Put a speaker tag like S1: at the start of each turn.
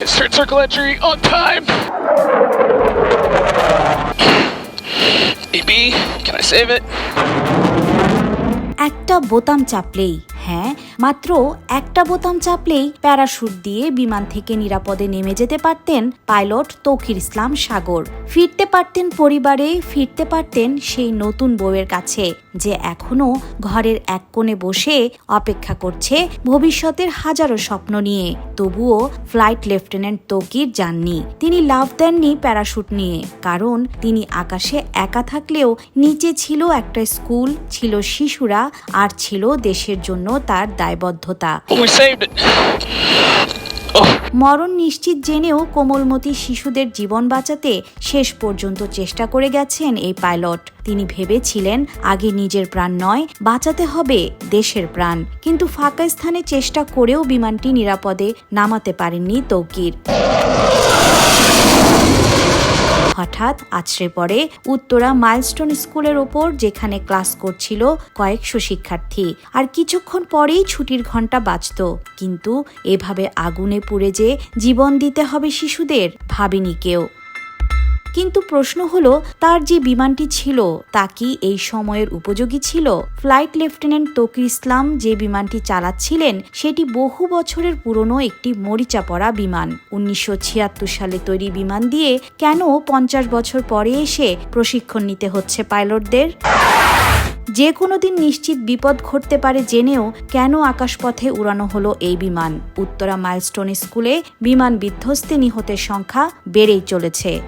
S1: Insert circle entry on time. EB, can I save it?
S2: একটা বোতাম চাপলেই হ্যাঁ মাত্র একটা বোতাম চাপলেই প্যারাশুট দিয়ে বিমান থেকে নিরাপদে নেমে যেতে পারতেন পাইলট তৌকির ইসলাম সাগর। ফিরতে পারতেন পরিবারে, ফিরতে পারতেন সেই নতুন বউয়ের কাছে, যে এখনও ঘরের এক কোণে বসে অপেক্ষা করছে ভবিষ্যতের হাজারো স্বপ্ন নিয়ে। তবুও ফ্লাইট লেফটেন্যান্ট তৌকির যাননি। তিনি লাভ দেননি প্যারাশুট নিয়ে, কারণ তিনি আকাশে একা থাকলেও নিচে ছিল একটা স্কুল, ছিল শিশুরা আর ছিল দেশের জন্য তার দায়বদ্ধতা।
S1: Oh,
S2: মরণ নিশ্চিত জেনেও কোমলমতি শিশুদের জীবন বাঁচাতে শেষ পর্যন্ত চেষ্টা করে গেছেন এই পাইলট। তিনি ভেবেছিলেন আগে নিজের প্রাণ নয় বাঁচাতে হবে দেশের প্রাণ। কিন্তু ফাঁকা স্থানে চেষ্টা করেও বিমানটি নিরাপদে নামাতে পারেননি তৌকির। হঠাৎ আছড়ে পড়ে উত্তরা মাইলস্টোন স্কুলের ওপর, যেখানে ক্লাস করছিল কয়েকশো শিক্ষার্থী। আর কিছুক্ষণ পরেই ছুটির ঘণ্টা বাজত। কিন্তু এভাবে আগুনে পুড়ে যে জীবন দিতে হবে শিশুদের, ভাবেনি কেউ। কিন্তু প্রশ্ন হলো, তার যে বিমানটি ছিল, তা কি এই সময়ের উপযোগী ছিল? ফ্লাইট লেফটেন্যান্ট তকির ইসলাম যে বিমানটি চালাচ্ছিলেন, সেটি বহু বছরের পুরনো একটি মরিচা পড়া বিমান। উনিশশো ছিয়াত্তর সালে তৈরি বিমান দিয়ে কেন পঞ্চাশ বছর পরে এসে প্রশিক্ষণ নিতে হচ্ছে পাইলটদের? যে কোনো দিন নিশ্চিত বিপদ ঘটতে পারে জেনেও কেন আকাশপথে উড়ানো হলো এই বিমান? উত্তরা মাইলস্টোন স্কুলে বিমান বিধ্বস্তে নিহতের সংখ্যা বেড়েই চলেছে।